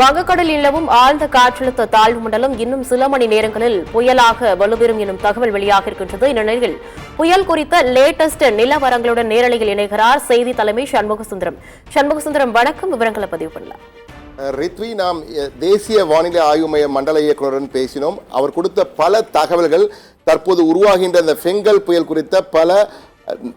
வங்கக்கடல் நிலவும் ஆழ்ந்த காற்றழுத்த தாழ்வு மண்டலம் இன்னும் சில மணி நேரங்களில் புயலாக வலுப்பெறும் எனும் தகவல் வெளியாக இருக்கின்றது. இந்நிலையில் புயல் குறித்த லேட்டஸ்ட் நிலவரங்களுடன் நேரலையில் இணைகிறார் செய்தி தலைமை சண்முகசுந்தரம். சண்முகசுந்தரம் வணக்கம். விவரங்களை பதிவு பண்ணலாம். ரித்வி நாம் தேசிய வானிலை ஆய்வு மைய மண்டல இயக்குநருடன் பேசினோம். அவர் கொடுத்த பல தகவல்கள் தற்போது உருவாகின்ற இந்த ஃபெங்கல் புயல் குறித்த பல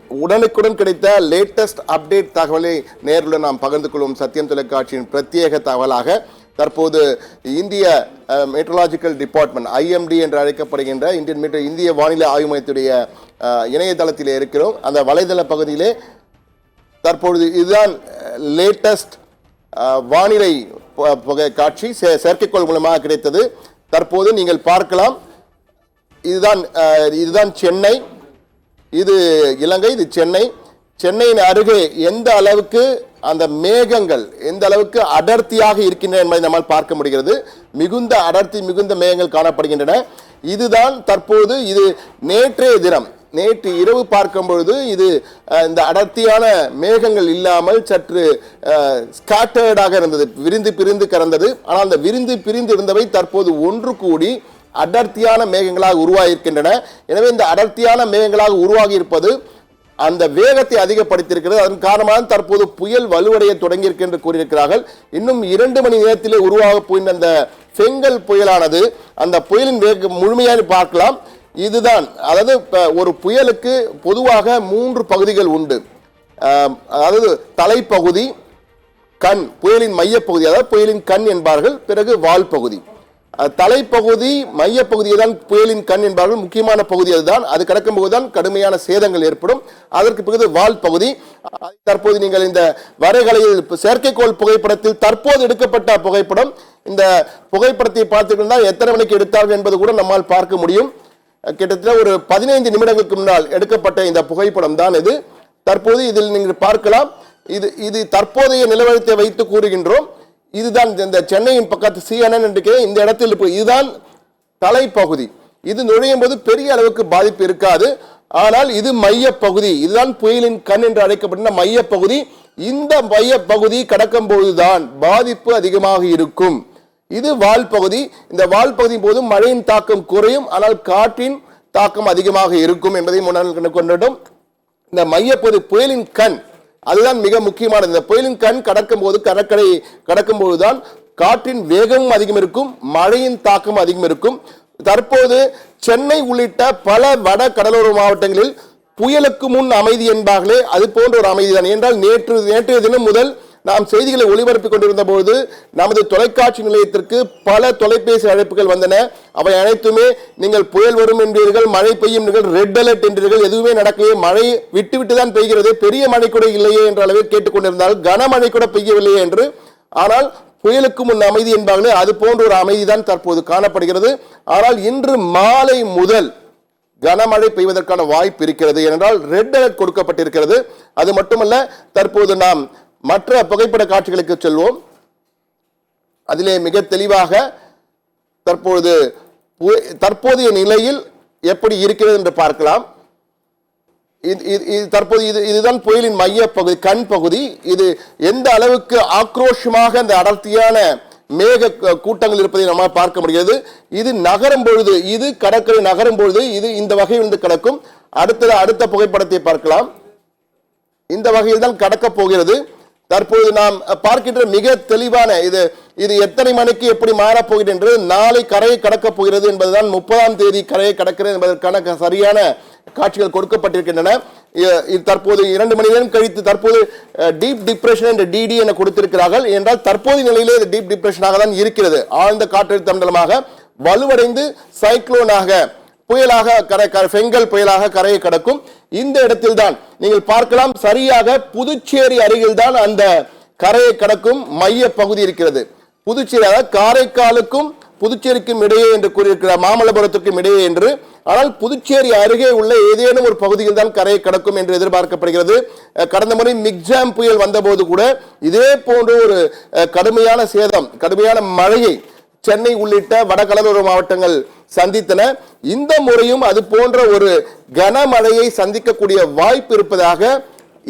உடனுக்குடன் கிடைத்த லேட்டஸ்ட் அப்டேட் தகவலை நேருடன் நாம் பகிர்ந்து கொள்வோம். சத்தியம் தொலைக்காட்சியின் பிரத்யேக தகவலாக தற்போது இந்திய மெட்ரலாஜிக்கல் டிபார்ட்மெண்ட் ஐஎம்டி என்று அழைக்கப்படுகின்ற இந்தியன் மீட்டர் இந்திய வானிலை ஆய்வு மையத்துடைய இணையதளத்தில் இருக்கிறோம். அந்த வலைதள பகுதியிலே தற்பொழுது இதுதான் லேட்டஸ்ட் வானிலை காட்சி செ- செயற்கைக்கோள் மூலமாக கிடைத்தது. தற்போது நீங்கள் பார்க்கலாம். இதுதான் இதுதான் சென்னை. இது இலங்கை இது சென்னை. சென்னையின் அருகே எந்த அளவுக்கு அந்த மேகங்கள் எந்த அளவுக்கு அடர்த்தியாக இருக்கின்றன என்பதை நம்மால் பார்க்க முடிகிறது. மிகுந்த அடர்த்தி மிகுந்த மேகங்கள் காணப்படுகின்றன. இதுதான் தற்போது இது நேற்றைய தினம் நேற்று இரவு பார்க்கும் பொழுது இது இந்த அடர்த்தியான மேகங்கள் இல்லாமல் சற்று ஸ்காட்டர்டாக இருந்தது. விரிந்து பிரிந்து கறந்தது. ஆனால் அந்த விரிந்து பிரிந்து இருந்தவை தற்போது ஒன்று கூடி அடர்த்தியான மேகங்களாக உருவாகியிருக்கின்றன. எனவே இந்த அடர்த்தியான மேகங்களாக உருவாகி இருப்பது அந்த வேகத்தை அதிகப்படுத்தியிருக்கிறது. அதன் காரணமாக தற்போது புயல் வலுவடைய தொடங்கியிருக்கு என்று கூறியிருக்கிறார்கள். இன்னும் இரண்டு மணி நேரத்திலே உருவாக போகின்ற அந்த செங்கல் புயலானது அந்த புயலின் வேகம் முழுமையாக பார்க்கலாம். இதுதான் அதாவது ஒரு புயலுக்கு பொதுவாக மூன்று பகுதிகள் உண்டு. அதாவது தலைப்பகுதி கண் புயலின் மையப்பகுதி அதாவது புயலின் கண் என்பார்கள். பிறகு வால் பகுதி. தலைப்பகுதி மையப்பகுதியை தான் புயலின் கண் என்பார்கள் முக்கியமான பகுதி அதுதான். அது கடக்கும் போதுதான் கடுமையான சேதங்கள் ஏற்படும். அதற்கு பிறகு வால் பகுதி. தற்போது நீங்கள் இந்த வரைகலையில் செயற்கைக்கோள் புகைப்படத்தில் தற்போது எடுக்கப்பட்ட புகைப்படம் இந்த புகைப்படத்தை பார்த்துக்கிட்டால் எத்தனை மணிக்கு எடுத்தார்கள் என்பது கூட நம்மால் பார்க்க முடியும். கிட்டத்தட்ட ஒரு பதினைந்து நிமிடங்களுக்கு முன்னால் எடுக்கப்பட்ட இந்த புகைப்படம் தான் இது. தற்போது இதில் நீங்கள் பார்க்கலாம். இது இது தற்போதைய நிலவரத்தை வைத்து கூறுகின்றோம். இதுதான் இந்த- சென்னையின் பக்கத்து சிஎன்என் என்று இந்த இடத்தில் இப்போ இதுதான் தலைப்பகுதி. இது நுழையும் போது பெரிய அளவுக்கு பாதிப்பு இருக்காது. ஆனால் இது மையப்பகுதி. இதுதான் புயலின் கண் என்று அழைக்கப்பட்ட மையப்பகுதி. இந்த மையப்பகுதி கடக்கும் போதுதான் பாதிப்பு அதிகமாக இருக்கும். இது வால் பகுதி இந்த வால் பகுதி போது மழையின் தாக்கம் குறையும். ஆனால் காற்றின் தாக்கம் அதிகமாக இருக்கும் என்பதை முன்னால் கொண்டிடும் இந்த மையப்பகுதி புயலின் கண். அதுதான் மிக முக்கியமானது. இந்த புயலின் கண் கடக்கும் போது கடற்கரை கடக்கும் போதுதான் காற்றின் வேகமும் அதிகம் இருக்கும் மழையின் தாக்கம் அதிகம் இருக்கும். தற்போது சென்னை உள்ளிட்ட பல வட கடலோர மாவட்டங்களில் புயலுக்கு முன் அமைதி என்பார்களே அது போன்ற ஒரு அமைதி தான் என்றால் நேற்று நேற்றைய தினம் முதல் நாம் செய்திகளை ஒளிபரப்பிக் கொண்டிருந்த போது நமது தொலைக்காட்சி நிலையத்திற்கு பல தொலைபேசி அழைப்புகள் வந்தன. அவை அனைத்துமே நீங்கள் புயல் வரும் என்றீர்கள் மழை பெய்யும் நீங்கள் ரெட் அலர்ட் என்றீர்கள் எதுவுமே நடக்கலையே மழை விட்டு விட்டு தான் பெய்கிறது. பெரிய மழை கூட இல்லையே என்ற அளவில் கேட்டுக்கொண்டிருந்தால் கனமழை கூட பெய்யவில்லையே என்று. ஆனால் புயலுக்கு முன் அமைதி என்பார்களே அது போன்ற ஒரு அமைதி தான் தற்போது காணப்படுகிறது. ஆனால் இன்று மாலை முதல் கனமழை பெய்வதற்கான வாய்ப்பு இருக்கிறது. ஏனென்றால் ரெட் அலர்ட் கொடுக்கப்பட்டிருக்கிறது. அது மட்டுமல்ல தற்போது நாம் மற்ற புகைப்பட காட்சிகளுக்கு செல்வோம். அதிலே மிக தெளிவாக தற்பொழுது பு- தற்போதைய நிலையில் எப்படி இருக்கிறது என்று பார்க்கலாம். இது இது- இது தற்போது இது இதுதான் புயலின் மைய பகுதி கண் பகுதி இது எந்த அளவுக்கு ஆக்ரோஷமாக அந்த அடர்த்தியான மேக கூட்டங்கள் இருப்பதை நம்மால் பார்க்க முடிகிறது. இது நகரும் பொழுது இது கடற்கரை நகரும் பொழுது இது இந்த வகையில் இருந்து கிடக்கும். அடுத்தது அடுத்த புகைப்படத்தை பார்க்கலாம். இந்த வகையில் தான் கடக்கப் போகிறது. தற்போது நாம் பார்க்கின்ற மிக தெளிவான இது இது எத்தனை மணிக்கு எப்படி மாறப் போகிறது என்று நாளை கரையை கடக்கப் போகிறது என்பதுதான் முப்பதாம் தேதி கரையை கடக்கிறது என்பதற்கான சரியான காட்சிகள் கொடுக்கப்பட்டிருக்கின்றன. தற்போது இரண்டு மணி நேரம் கழித்து தற்போது டீப் டிப்ரெஷன் என்ற டிடி என கொடுத்திருக்கிறார்கள். என்றால் தற்போதைய நிலையிலே இது டீப் டிப்ரெஷனாக தான் இருக்கிறது. ஆழ்ந்த காற்றழுத்த மண்டலமாக வலுவடைந்து சைக்ளோனாக புயலாக கரை கரை- செங்கல் புயலாக கரையை கடக்கும். இந்த இடத்தில் தான் நீங்கள் பார்க்கலாம் சரியாக புதுச்சேரி அருகில் தான் அந்த கரையை கடக்கும் மைய பகுதி இருக்கிறது. புதுச்சேரி அதாவது காரைக்காலுக்கும் புதுச்சேரிக்கும் இடையே என்று கூறியிருக்கிறார் மாமல்லபுரத்துக்கும் இடையே என்று. ஆனால் புதுச்சேரி அருகே உள்ள ஏதேனும் ஒரு பகுதியில் தான் கரையை கடக்கும் என்று எதிர்பார்க்கப்படுகிறது. கடந்த முறை மிக்ஜாம் புயல் வந்தபோது கூட இதே போன்ற ஒரு கடுமையான சேதம் கடுமையான மழையை சென்னை உள்ளிட்ட வடகடலோர மாவட்டங்கள் சந்தித்தன. இந்த முறையும் அது போன்ற ஒரு கனமழையை சந்திக்கக்கூடிய வாய்ப்பு இருப்பதாக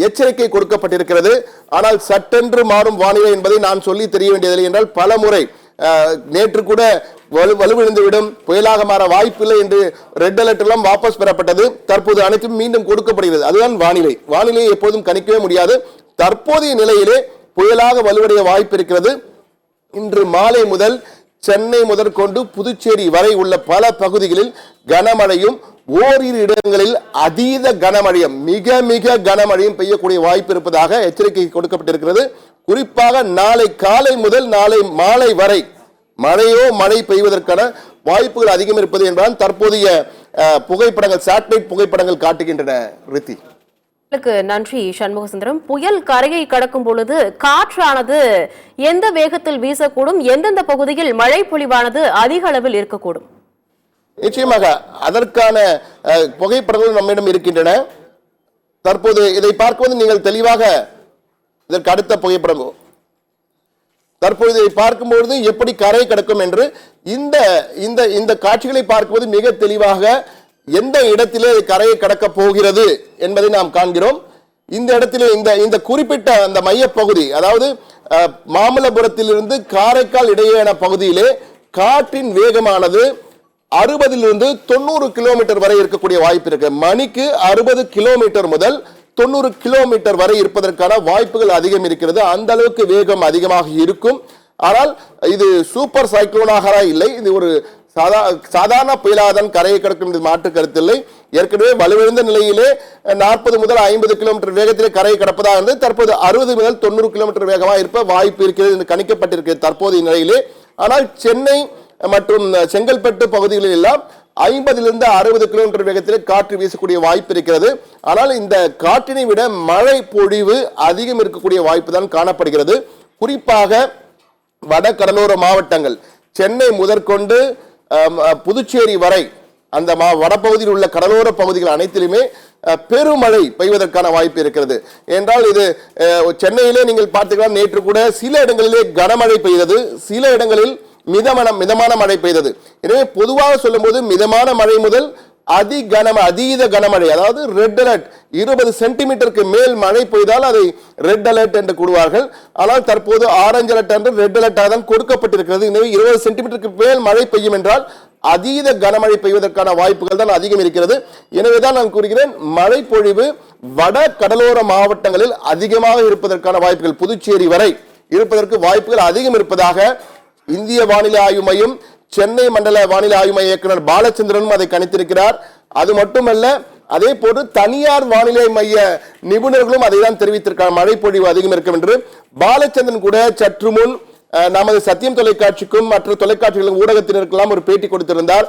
எச்சரிக்கை கொடுக்கப்பட்டிருக்கிறது. ஆனால் சட்டென்று மாறும் வானிலை என்பதை நான் சொல்லி தெரிய வேண்டியதில்லை என்றால் பல முறை நேற்று கூட வலு வலுவிழந்துவிடும் புயலாக மாற வாய்ப்பில்லை என்று ரெட் அலர்ட் எல்லாம் வாபஸ் பெறப்பட்டது. தற்போது அனைத்தும் மீண்டும் கொடுக்கப்படுகிறது. அதுதான் வானிலை. வானிலையை எப்போதும் கணிக்கவே முடியாது. தற்போதைய நிலையிலே புயலாக வலுவடைய வாய்ப்பு இருக்கிறது. இன்று மாலை முதல் சென்னை முதற்கொண்டு புதுச்சேரி வரை உள்ள பல பகுதிகளில் கனமழையும் ஓரிரு இடங்களில் அதீத கனமழையும் மிக மிக கனமழையும் பெய்யக்கூடிய வாய்ப்பு இருப்பதாக எச்சரிக்கை கொடுக்கப்பட்டிருக்கிறது. குறிப்பாக நாளை காலை முதல் நாளை மாலை வரை மழையோ மழை பெய்வதற்கான வாய்ப்புகள் அதிகம் இருப்பது என்பதால் தற்போதைய புகைப்படங்கள் சேட்டலைட் புகைப்படங்கள் காட்டுகின்றன ரித்தி. நன்றி சண்முக சுந்தரம் புயல் கரையை கடக்கும் பொழுது காற்றானது எந்த வேகத்தில் வீசக்கூடும்? எந்தெந்த பகுதியில் மழை பொழிவானது அதிக அளவில் இருக்கக்கூடும்? நிச்சயமாக அதற்கான புகைப்படங்கள் நம்மிடம் இருக்கின்றன. தற்போது இதை பார்க்கும்போது நீங்கள் தெளிவாக இதற்கு அடுத்த புகைப்படம். தற்போது இதை பார்க்கும்பொழுது எப்படி கரை கிடக்கும் என்று இந்த இந்த இந்த காட்சிகளை பார்க்கும்போது மிக தெளிவாக எந்த இடத்திலே கரையை கடக்க போகிறது என்பதை நாம் காண்கிறோம். இந்த இடத்திலே இந்த இந்த குறிப்பிட்ட அந்த மையப்பகுதி அதாவது மாமல்லபுரத்திலிருந்து காரைக்கால் இடையேயான பகுதியிலே காற்றின் வேகமானது அறுபதிலிருந்து தொண்ணூறு கிலோமீட்டர் வரை இருக்கக்கூடிய வாய்ப்பு இருக்கு. மணிக்கு அறுபது கிலோமீட்டர் முதல் தொண்ணூறு கிலோமீட்டர் வரை இருப்பதற்கான வாய்ப்புகள் அதிகம் இருக்கிறது. அந்த அளவுக்கு வேகம் அதிகமாக இருக்கும். ஆனால் இது சூப்பர் சைக்ளோனாக இல்லை. இது ஒரு சாதா சாதாரண புயலாதான் கரையை கடக்கும் என்று மாற்று கருத்தில்லை ஏற்கனவே வலுவிழந்த நிலையிலே நாற்பது முதல் ஐம்பது கிலோமீட்டர் வேகத்திலே கரையை கடப்பதாக இருந்து தற்போது அறுபது முதல் தொண்ணூறு கிலோமீட்டர் வேகமாக இருப்ப வாய்ப்பு இருக்கிறது என்று கணிக்கப்பட்டிருக்கிறது தற்போதைய நிலையிலே. ஆனால் சென்னை மற்றும் செங்கல்பட்டு பகுதிகளில் எல்லாம் ஐம்பதிலிருந்து அறுபது கிலோமீட்டர் வேகத்திலே காற்று வீசக்கூடிய வாய்ப்பு இருக்கிறது. ஆனால் இந்த காற்றினை விட மழை பொழிவு அதிகம் இருக்கக்கூடிய வாய்ப்பு தான் காணப்படுகிறது. குறிப்பாக வட கடலோர மாவட்டங்கள். சென்னை முதற்கொண்டு புதுச்சேரி வரை அந்த மா வடப்பகுதியில் உள்ள கடலோர பகுதிகள் அனைத்திலுமே பெருமழை பெய்வதற்கான வாய்ப்பு இருக்கிறது. என்றால் இது சென்னையிலே நீங்கள் பார்த்துக்கலாம் நேற்று கூட சில இடங்களிலே கனமழை பெய்தது. சில இடங்களில் மிதமான மிதமான மழை பெய்தது. எனவே பொதுவாக சொல்லும்போது மிதமான மழை முதல் அதி கனம அதீத கனமழை அதாவது ரெட் அலர்ட் இருபது சென்டிமீட்டருக்கு மேல் மழை பெய்தால் அதை ரெட் அலர்ட் என்று கூடுவார்கள் ஆனால் தற்போது ஆரஞ்சு அலர்ட் என்று ரெட் அலர்ட்டாக தான் கொடுக்கப்பட்டிருக்கிறது. எனவே இருபது சென்டிமீட்டருக்கு மேல் மழை பெய்யும் என்றால் அதீத கனமழை பெய்வதற்கான வாய்ப்புகள் தான் அதிகம் இருக்கிறது. எனவே தான் நான் கூறுகிறேன் மழை பொழிவு வட கடலோர மாவட்டங்களில் அதிகமாக இருப்பதற்கான வாய்ப்புகள். புதுச்சேரி வரை இருப்பதற்கு வாய்ப்புகள் அதிகம் இருப்பதாக இந்திய வானிலை ஆய்வு மையம் சென்னை மண்டல வானிலை ஆய்வு மைய இயக்குனர் பாலச்சந்திரனும் அதை கணித்திருக்கிறார். அது மட்டுமல்ல அதே போன்று தனியார் வானிலை மைய நிபுணர்களும் அதை தான் தெரிவித்திருக்கார் மழை பொழிவு அதிகம் இருக்கும் என்று. பாலச்சந்திரன் கூட சற்று முன் நமது சத்தியம் தொலைக்காட்சிக்கும் மற்ற தொலைக்காட்சிகளும் ஊடகத்தினருக்கெல்லாம் ஒரு பேட்டி கொடுத்திருந்தார்.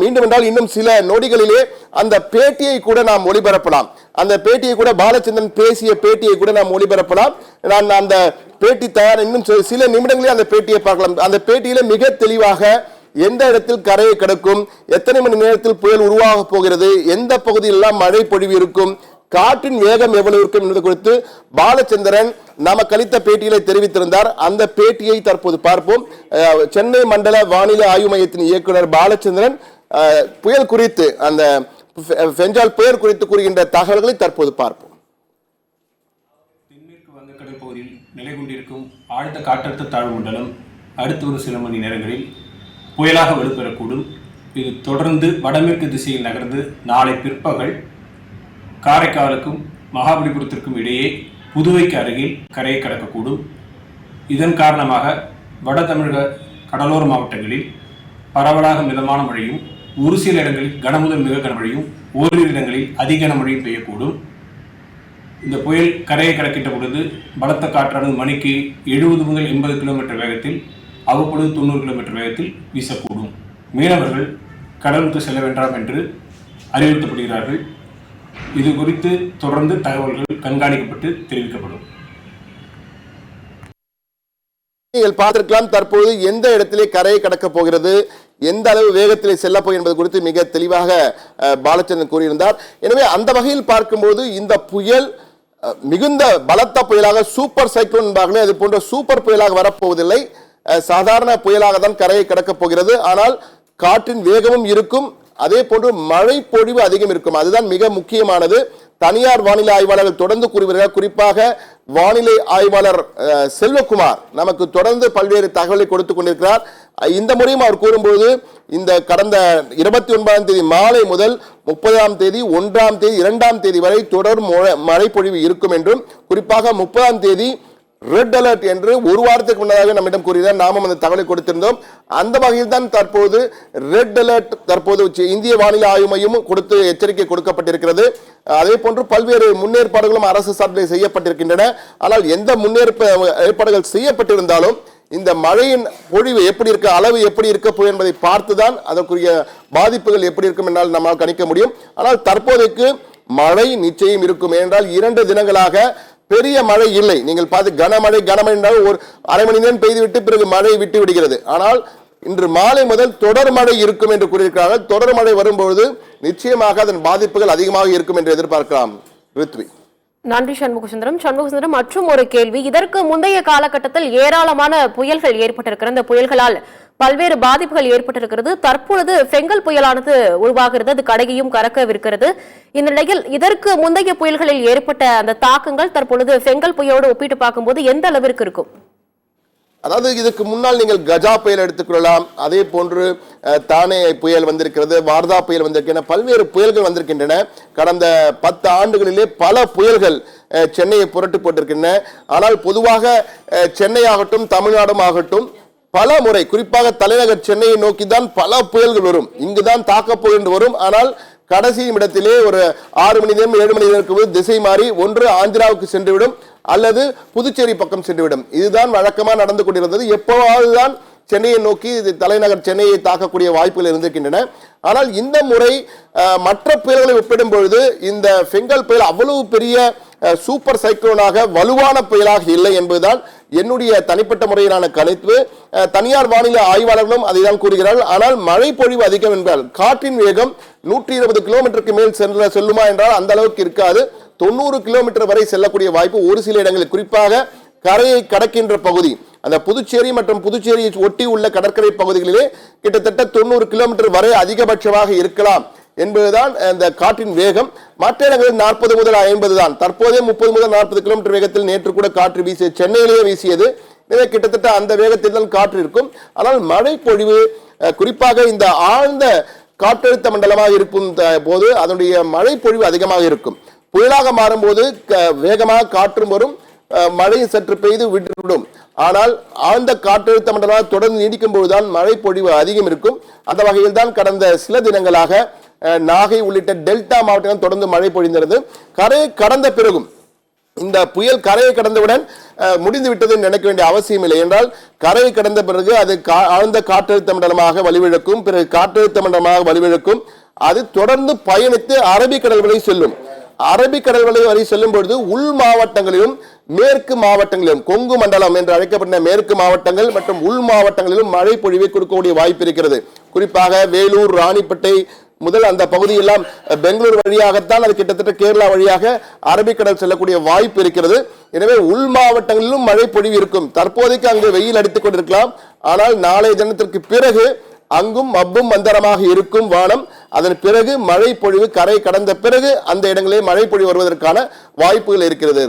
மீண்டும் என்றால் இன்னும் சில நொடிகளிலே அந்த பேட்டியை கூட நாம் ஒளிபரப்பலாம். அந்த பேட்டியை கூட பாலச்சந்திரன் பேசிய பேட்டியை கூட நாம் ஒளிபரப்பலாம். நான் அந்த பேட்டி தயார் இன்னும் சில நிமிடங்களே அந்த பேட்டியை பார்க்கலாம். அந்த பேட்டியில மிக தெளிவாக எந்த இடத்தில் கரையை கிடக்கும் எத்தனை மணி நேரத்தில் புயல் உருவாக போகிறது எந்த பகுதியிலெல்லாம் மழை பொழிவு இருக்கும் காற்றின் வேகம் எவ்வளவு இருக்கும் என்பது குறித்து பாலச்சந்திரன் நமக்கு அளித்த பேட்டியில தெரிவித்திருந்தார். அந்த பேட்டியை தற்போது பார்ப்போம். சென்னை மண்டல வானிலை ஆய்வு மையத்தின் இயக்குனர் பாலச்சந்திரன் புயல் குறித்து அந்த பெஞ்சால் புயல் குறித்து கூறுகின்ற தகவல்களை தற்போது பார்ப்போம். தென்மேற்கு வங்கக்கடல் பகுதியில் நிலை கொண்டிருக்கும் ஆழ்ந்த காற்றழுத்த தாழ்வு மண்டலம் அடுத்த ஒரு சில மணி நேரங்களில் புயலாக வலுப்பெறக்கூடும் இது தொடர்ந்து வடமேற்கு திசையில் நகர்ந்து நாளை பிற்பகல் காரைக்காலுக்கும் மகாபலிபுரத்திற்கும் இடையே புதுவைக்கு அருகில் கரையை கடக்கக்கூடும். இதன் காரணமாக வட தமிழக கடலோர மாவட்டங்களில் பரவலாக மிதமான மழையும் ஒரு சில இடங்களில் கனமுதல் மிக கனமழையும் ஓரிரு இடங்களில் அதிக கனமழையும் பெய்யக்கூடும். இந்த புயல் கரையை கடக்கின்ற பொழுது பலத்த காற்றானது மணிக்கு எழுபது முதல் எண்பது கிலோமீட்டர் வேகத்தில் அவ்வப்பொழுது தொண்ணூறு கிலோமீட்டர் வேகத்தில் வீசக்கூடும். மீனவர்கள் கடலுக்கு செல்ல வேண்டாம் என்று அறிவுறுத்தப்படுகிறார்கள். இது குறித்து தொடர்ந்து தகவல்கள் கண்காணிக்கப்பட்டு தெரிவிக்கப்படும். நீங்கள் பார்த்திருக்கலாம் தற்போது எந்த இடத்திலே கரையை கடக்க போகிறது எந்த அளவு வேகத்திலே செல்ல என்பது குறித்து மிக தெளிவாக பாலச்சந்திரன் கூறியிருந்தார். எனவே அந்த வகையில் பார்க்கும்போது இந்த புயல் மிகுந்த பலத்த புயலாக சூப்பர் சைக்ளோன் என்பார்களே அது போன்ற சூப்பர் புயலாக வரப்போவதில்லை. சாதாரண புயலாக தான் கரையை கடக்கப் போகிறது. ஆனால் காற்றின் வேகமும் இருக்கும். அதே போன்று மழை பொழிவு அதிகம் இருக்கும். அதுதான் மிக முக்கியமானது. தனியார் வானிலை ஆய்வாளர்கள் தொடர்ந்து கூறுகிறார்கள் குறிப்பாக வானிலை ஆய்வாளர் செல்வகுமார் நமக்கு தொடர்ந்து பல்வேறு தகவலை கொடுத்து கொண்டிருக்கிறார். இந்த முறையும் அவர் கூறும்போது இந்த கடந்த இருபத்தி ஒன்பதாம் தேதி மாலை முதல் முப்பதாம் தேதி ஒன்றாம் தேதி இரண்டாம் தேதி வரை தொடர் மழை- மழைப்பொழிவு இருக்கும் என்றும் குறிப்பாக முப்பதாம் தேதி ரெட் அலர்ட் என்று ஒரு வாரத்துக்கு முன்னதாக நம்மிடம் கூறினார் நாமும் அந்த தகவலை கொடுத்திருந்தோம். அந்த வகையில் தான் தற்போது ரெட் அலர்ட் தற்போது இந்திய வானிலை ஆய்வு மையமும் கொடுத்து எச்சரிக்கை கொடுக்கப்பட்டிருக்கிறது. அதே போன்று பல்வேறு முன்னேற்பாடுகளும் அரசு சார்பில் செய்யப்பட்டிருக்கின்றன. ஆனால் எந்த முன்னேற்ப ஏற்பாடுகள் செய்யப்பட்டிருந்தாலும் இந்த மழையின் பொழிவு எப்படி இருக்க அளவு எப்படி இருக்க போகுது என்பதை பார்த்துதான் அதற்குரிய பாதிப்புகள் எப்படி இருக்கும் என்றால் நம்மால் கணிக்க முடியும். ஆனால் தற்போதைக்கு மழை நிச்சயம் இருக்கும். என்றால் இரண்டு தினங்களாக பெரிய மழை இல்லை. நீங்கள் பார்த்து கனமழை கனமழை என்றால் ஒரு அரை மணி நேரம் பெய்துவிட்டு பிறகு மழை விட்டு விடுகிறது. ஆனால் இன்று மாலை முதல் தொடர் மழை இருக்கும் என்று கூறியிருக்கிறார்கள். தொடர் மழை வரும்பொழுது நிச்சயமாக அதன் பாதிப்புகள் அதிகமாக இருக்கும் என்று எதிர்பார்க்கலாம். ரித்வி. நன்றி சண்முகசுந்தரம். சண்முகசுந்தரம் மற்றும் ஒரு கேள்வி. இதற்கு முந்தைய காலகட்டத்தில் ஏராளமான புயல்கள் ஏற்பட்டிருக்கிற இந்த புயல்களால் பல்வேறு பாதிப்புகள் ஏற்பட்டிருக்கிறது. தற்பொழுது பெங்கல் புயலானது உருவாகிறது. அது கடையையும் கறக்கவிருக்கிறது. இந்த நிலையில் இதற்கு முந்தைய புயல்களில் ஏற்பட்ட அந்த தாக்கங்கள் தற்பொழுது பெங்கல் புயலோடு ஒப்பிட்டு பார்க்கும்போது எந்த அளவிற்கு இருக்கும்? அதாவது இதுக்கு முன்னால் நீங்கள் கஜா புயல் எடுத்துக்கொள்ளலாம் அதே போன்று தானே புயல் வந்திருக்கிறது வார்தா புயல் வந்திருக்கின்றன பல்வேறு புயல்கள் வந்திருக்கின்றன. கடந்த பத்து ஆண்டுகளிலே பல புயல்கள் சென்னையை புரட்டு போட்டிருக்கின்றன. ஆனால் பொதுவாக சென்னை ஆகட்டும் தமிழ்நாடும் ஆகட்டும் பல முறை குறிப்பாக தலைநகர் சென்னையை நோக்கி தான் பல புயல்கள் வரும். இங்குதான் தாக்கப் போகின்ற வரும். ஆனால் கடைசி இடத்திலே ஒரு ஆறு மணி நேரம் ஏழு மணி நேரம் இருக்கும்போது திசை மாறி ஒன்று ஆந்திராவுக்கு சென்றுவிடும் அல்லது புதுச்சேரி பக்கம் சென்றுவிடும். இதுதான் வழக்கமாக நடந்து கொண்டிருந்தது. எப்போவாவது தான் சென்னையை நோக்கி இது தலைநகர் சென்னையை தாக்கக்கூடிய வாய்ப்புகள் இருந்திருக்கின்றன. ஆனால் இந்த முறை மற்ற புயல்களை ஒப்பிடும் பொழுது இந்த பெங்கல் புயல் அவ்வளவு பெரிய சூப்பர் சைக்ளோனாக வலுவான புயலாக இல்லை என்பதுதான் என்னுடைய தனிப்பட்ட முறையிலான கணிப்பு தனியார் வானிலை ஆய்வாளர்களும் அதை தான் கூறுகிறார்கள். ஆனால் மழை பொழிவு அதிகம் என்றால் காற்றின் வேகம் நூற்றி இருபது கிலோமீட்டருக்கு மேல் சென்ற செல்லுமா என்றால் அந்த அளவுக்கு இருக்காது. தொண்ணூறு கிலோமீட்டர் வரை செல்லக்கூடிய வாய்ப்பு ஒரு சில இடங்களில் குறிப்பாக கரையை கடக்கின்ற பகுதி. அந்த புதுச்சேரி மற்றும் புதுச்சேரியை ஒட்டி உள்ள கடற்கரை பகுதிகளிலே கிட்டத்தட்ட தொண்ணூறு கிலோமீட்டர் வரை அதிகபட்சமாக இருக்கலாம். என்பதுதான் அந்த காற்றின் வேகம். மற்ற இடங்களில் நாற்பது முதல் ஐம்பது தான். தற்போதே முப்பது முதல் நாற்பது கிலோமீட்டர் வேகத்தில் நேற்று கூட காற்று வீசிய சென்னையிலேயே வீசியது. எனவே கிட்டத்தட்ட அந்த வேகத்தில் தான் காற்று இருக்கும். ஆனால் மழை பொழிவு குறிப்பாக இந்த ஆழ்ந்த காற்றழுத்த மண்டலமாக இருக்கும் த- போது அதனுடைய மழை பொழிவு அதிகமாக இருக்கும். புயலாக மாறும்போது க- வேகமாக காற்றும் வரும் மழை சற்று பெய்து விட்டுவிடும் ஆனால் ஆழ்ந்த காற்றழுத்த மண்டலமாக தொடர்ந்து நீடிக்கும் போதுதான் மழை பொழிவு அதிகம் இருக்கும். அந்த வகையில் தான் கடந்த சில தினங்களாக நாகை உள்ளிட்ட டெல்டா மாவட்டங்கள் தொடர்ந்து மழை பொழிந்தது கரையை கடந்த பிறகும் இந்த புயல் கரையை கடந்தவுடன் முடிந்து விட்டது நினைக்க வேண்டிய அவசியம் இல்லை என்றால் கரையை கடந்த பிறகு அது கா- ஆழ்ந்த காற்றழுத்த மண்டலமாக வலுவிழக்கும் பிறகு காற்றழுத்த மண்டலமாக வலுவிழக்கும். அது தொடர்ந்து பயணித்து அரபிக்கடல் வரை செல்லும். அரபிக்கடல் வரை வரை செல்லும் பொழுது உள் மாவட்டங்களிலும் மேற்கு மாவட்டங்களிலும் கொங்கு மண்டலம் என்று அழைக்கப்பட்ட மேற்கு மாவட்டங்கள் மற்றும் உள் மாவட்டங்களிலும் மழை பொழிவை கொடுக்கக்கூடிய வாய்ப்பு இருக்கிறது. குறிப்பாக வேலூர் ராணிப்பேட்டை முதல் அந்த பகுதியெல்லாம் பெங்களூர் வழியாகத்தான் அது கிட்டத்தட்ட கேரளா வழியாக அரபிக்கடல் செல்லக்கூடிய வாய்ப்பு இருக்கிறது. எனவே உள் மாவட்டங்களிலும் மழை பொழிவு இருக்கும். தற்போதைக்கு அங்கு வெயில் அடித்துக் கொண்டிருக்கலாம். ஆனால் நாளைய தினத்திற்கு பிறகு அங்கும் மப்பும் மந்தரமாக இருக்கும் வானம். அதன் பிறகு மழை பொழிவு கரை கடந்த பிறகு அந்த இடங்களே மழை பொழிவு வருவதற்கான வாய்ப்புகள் இருக்கிறது